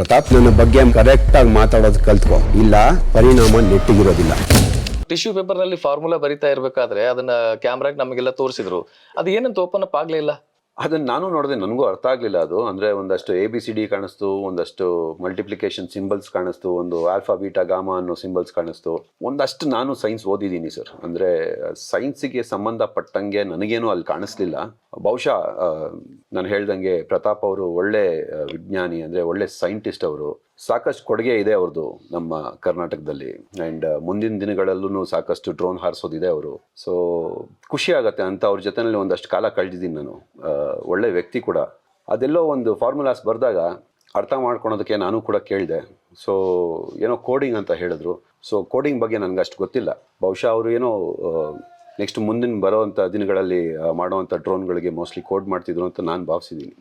ಪ್ರತಾಪ್ ನನ್ನ ಬಗ್ಗೆ ಕರೆಕ್ಟ್ ಆಗಿ ಮಾತಾಡೋದು ಕಲ್ತ್ಕೋ. ಇಲ್ಲ ಪರಿಣಾಮ ನೆಟ್ಟಿಗಿರೋದಿಲ್ಲ. ಟಿಶ್ಯೂ ಪೇಪರ್ನಲ್ಲಿ ಫಾರ್ಮುಲಾ ಬರಿತಾ ಇರ್ಬೇಕಾದ್ರೆ ಅದನ್ನ ಕ್ಯಾಮ್ರಾಗ್ ನಮಗೆಲ್ಲ ತೋರಿಸಿದ್ರು. ಅದು ಏನಂತ ಓಪನ್ ಅಪ್ ಆಗ್ಲಿಲ್ಲ ಅದನ್ನ ನಾನು ನೋಡಿದೆ ನನಗೂ ಅರ್ಥ ಆಗಲಿಲ್ಲ ಅದು. ಅಂದರೆ ಒಂದಷ್ಟು ಎ ಬಿ ಸಿ ಡಿ ಕಾಣಿಸ್ತು ಒಂದಷ್ಟು ಮಲ್ಟಿಪ್ಲಿಕೇಶನ್ ಸಿಂಬಲ್ಸ್ ಕಾಣಿಸ್ತು ಒಂದು ಆಲ್ಫಾ ಬೀಟಾ ಗಾಮಾ ಅನ್ನೋ ಸಿಂಬಲ್ಸ್ ಕಾಣಿಸ್ತು. ಒಂದಷ್ಟು ನಾನು ಸೈನ್ಸ್ ಓದಿದ್ದೀನಿ ಸರ್. ಅಂದರೆ ಸೈನ್ಸಿಗೆ ಸಂಬಂಧಪಟ್ಟಂಗೆ ನನಗೇನು ಅಲ್ಲಿ ಕಾಣಿಸ್ಲಿಲ್ಲ. ಬಹುಶಃ ನಾನು ಹೇಳ್ದಂಗೆ ಪ್ರತಾಪ್ ಅವರು ಒಳ್ಳೆ ವಿಜ್ಞಾನಿ, ಅಂದರೆ ಒಳ್ಳೆ ಸೈಂಟಿಸ್ಟ್ ಅವರು. ಸಾಕಷ್ಟು ಕೊಡುಗೆ ಇದೆ ಅವ್ರದ್ದು ನಮ್ಮ ಕರ್ನಾಟಕದಲ್ಲಿ. ಆ್ಯಂಡ್ ಮುಂದಿನ ದಿನಗಳಲ್ಲೂ ಸಾಕಷ್ಟು ಡ್ರೋನ್ ಹಾರಿಸೋದಿದೆ ಅವರು. ಸೊ ಖುಷಿ ಆಗುತ್ತೆ ಅಂತ ಅವ್ರ ಜೊತೆನಲ್ಲಿ ಒಂದಷ್ಟು ಕಾಲ ಕಳೆದಿದ್ದೀನಿ ನಾನು. ಒಳ್ಳೆ ವ್ಯಕ್ತಿ ಕೂಡ. ಅದೆಲ್ಲೋ ಒಂದು ಫಾರ್ಮುಲಾಸ್ ಬರೆದಾಗ ಅರ್ಥ ಮಾಡ್ಕೊಳೋದಕ್ಕೆ ನಾನು ಕೂಡ ಕೇಳಿದೆ. ಸೊ ಏನೋ ಕೋಡಿಂಗ್ ಅಂತ ಹೇಳಿದ್ರು. ಸೊ ಕೋಡಿಂಗ್ ಬಗ್ಗೆ ನನಗೆ ಅಷ್ಟು ಗೊತ್ತಿಲ್ಲ. ಬಹುಶಃ ಅವರು ಏನೋ ನೆಕ್ಸ್ಟ್ ಮುಂದಿನ ಬರೋವಂಥ ದಿನಗಳಲ್ಲಿ ಮಾಡುವಂಥ ಡ್ರೋನ್ಗಳಿಗೆ ಮೋಸ್ಟ್ಲಿ ಕೋಡ್ ಮಾಡ್ತಿದ್ರು ಅಂತ ನಾನು ಭಾವಿಸಿದ್ದೀನಿ